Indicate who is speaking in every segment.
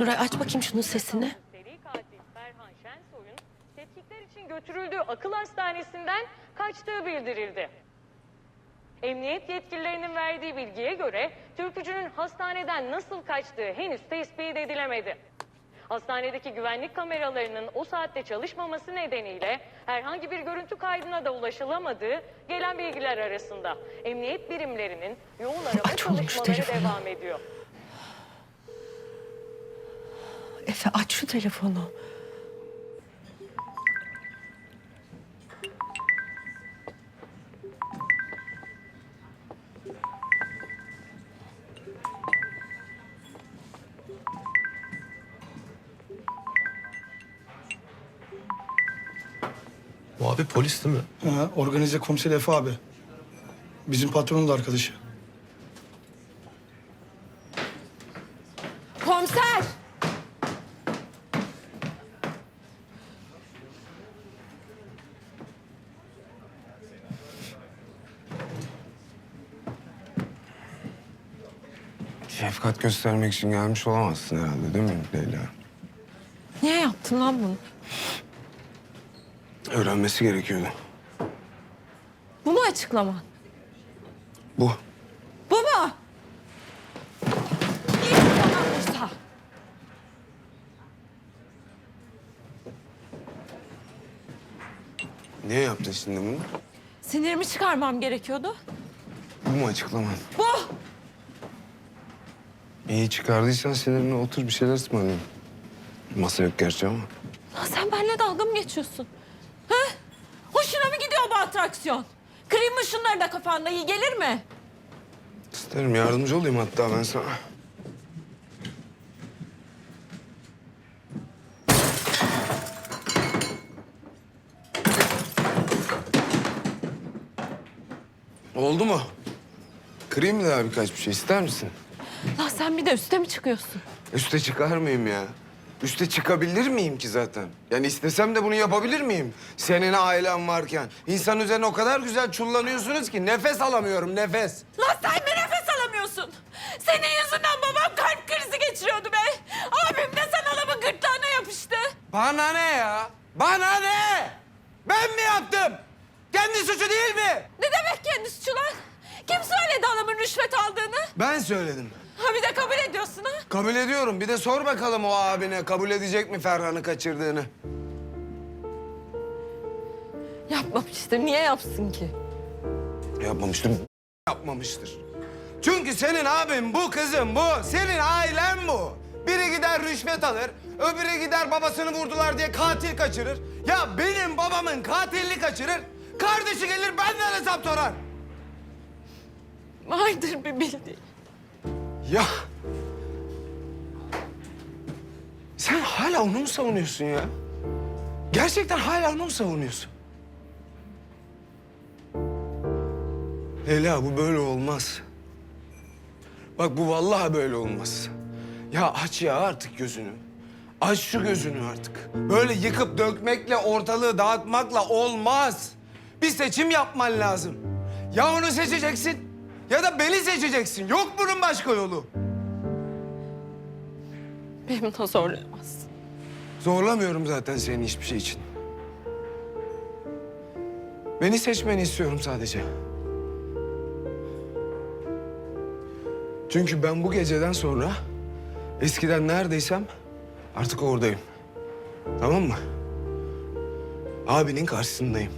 Speaker 1: Nuray aç bakayım şunun sesini.
Speaker 2: Seri katil Ferhan Şensoy'un tetkikler için götürüldüğü akıl hastanesinden kaçtığı bildirildi. Emniyet yetkililerinin verdiği bilgiye göre türkücünün hastaneden nasıl kaçtığı henüz tespit edilemedi. Hastanedeki güvenlik kameralarının o saatte çalışmaması nedeniyle herhangi bir görüntü kaydına da ulaşılamadığı gelen bilgiler arasında. Emniyet birimlerinin yoğun arama
Speaker 1: Aç oğlum şu
Speaker 2: çalışmaları
Speaker 1: telefonu.
Speaker 2: devam ediyor.
Speaker 1: Efe aç şu telefonu.
Speaker 3: Bu abi polis değil mi?
Speaker 4: Ha, organize komiser Efe abi. Bizim patronun da arkadaşı.
Speaker 1: Komiser!
Speaker 5: Şefkat göstermek için gelmiş olamazsın herhalde değil mi Leyla?
Speaker 1: Niye yaptın lan bunu?
Speaker 5: Öğrenmesi gerekiyordu.
Speaker 1: Bu mu açıklaman?
Speaker 5: Bu.
Speaker 1: Bu mu? İyi.
Speaker 5: Niye yaptın şimdi bunu?
Speaker 1: Sinirimi çıkarmam gerekiyordu.
Speaker 5: Bu mu açıklaman?
Speaker 1: Bu!
Speaker 5: İyi çıkardıysan sinirine otur bir şeyler ısmarlayayım. Masa yok gerçi ama.
Speaker 1: Lan sen benimle dalga mı geçiyorsun? Ha? Hoşuna mı gidiyor bu atraksiyon? Kırayım mı şunları da kafanda iyi gelir mi?
Speaker 5: İsterim yardımcı olayım hatta ben sana. Oldu mu? Kırayım mı daha birkaç bir şey ister misin?
Speaker 1: Lan sen bir de üste mi çıkıyorsun?
Speaker 5: Üste çıkar mıyım ya? Üste çıkabilir miyim ki zaten? Yani istesem de bunu yapabilir miyim? Senin ailen varken. İnsan üzerine o kadar güzel çullanıyorsunuz ki nefes alamıyorum nefes.
Speaker 1: Lan sen mi nefes alamıyorsun? Senin yüzünden babam kalp krizi geçiriyordu be. Abim de sen adamın gırtlağına yapıştı.
Speaker 5: Bana ne ya? Bana ne? Ben mi yaptım? Kendi suçu değil mi?
Speaker 1: Ne demek kendi suçu lan? Kim söyledi adamın rüşvet aldığını?
Speaker 5: Ben söyledim.
Speaker 1: Ha bir de kabul ediyorsun ha?
Speaker 5: Kabul ediyorum. Bir de sor bakalım o abine kabul edecek mi Ferhan'ı kaçırdığını.
Speaker 1: Yapmamıştır. Niye yapsın ki?
Speaker 5: Yapmamıştır. Yapmamıştır. Çünkü senin abin bu kızım bu. Senin ailen bu. Biri gider rüşvet alır. Öbürü gider babasını vurdular diye katil kaçırır. Ya benim babamın katilini kaçırır. Kardeşi gelir benden hesap sorar.
Speaker 1: Vardır bir bildiği.
Speaker 5: Ya. Sen hala onu mu savunuyorsun ya? Gerçekten hala onu mu savunuyorsun? Leyla bu böyle olmaz. Bak bu vallahi böyle olmaz. Ya aç ya artık gözünü. Aç şu gözünü artık. Böyle yıkıp dökmekle ortalığı dağıtmakla olmaz. Bir seçim yapman lazım. Ya onu seçeceksin ya da beni seçeceksin. Yok bunun başka yolu.
Speaker 1: Benim de zorlayamaz.
Speaker 5: Zorlamıyorum zaten seni hiçbir şey için. Beni seçmeni istiyorum sadece. Çünkü ben bu geceden sonra eskiden neredeysem artık oradayım. Tamam mı? Abinin karşısındayım.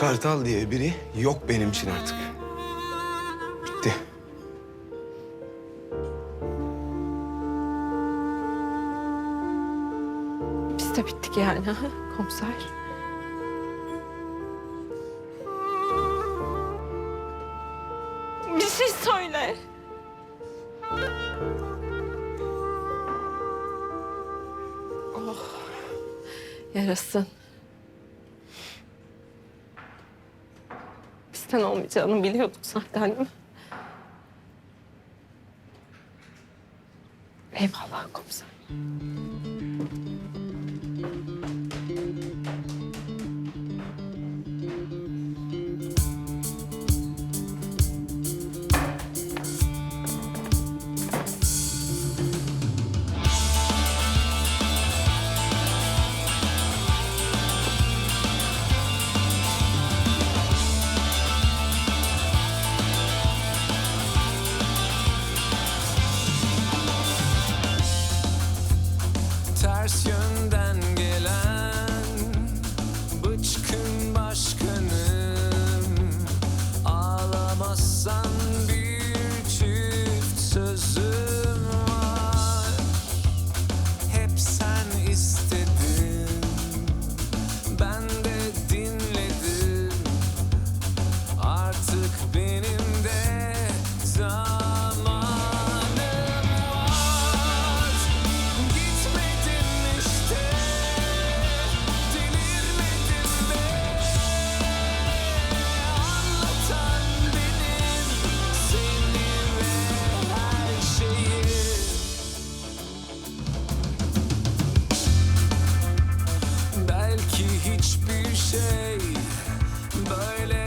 Speaker 5: Kartal diye biri yok benim için artık. Bitti.
Speaker 1: Biz de bittik yani komiser. Bir şey söyle. Oh. Yarasın. Bizden olmayacağını biliyorduk zaten değil mi? Eyvallah komiser.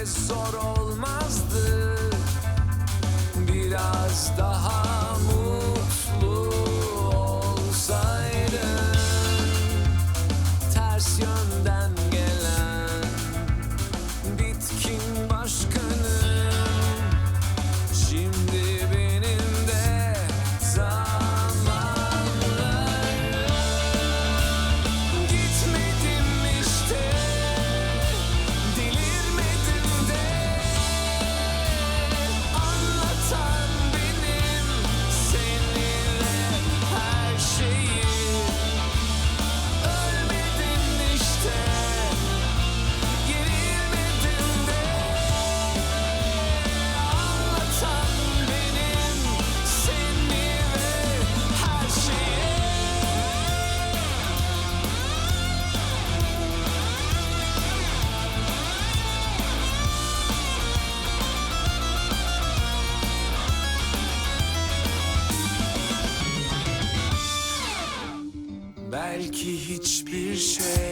Speaker 3: so hiçbir şey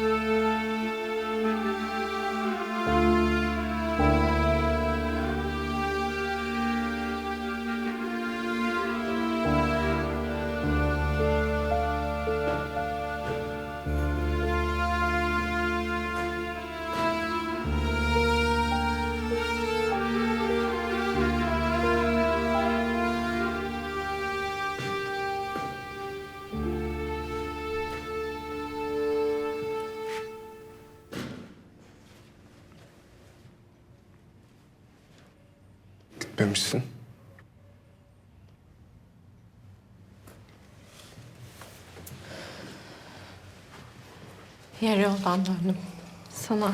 Speaker 3: Música
Speaker 5: Gitmemişsin.
Speaker 1: Yarı yoldan döndüm. Sana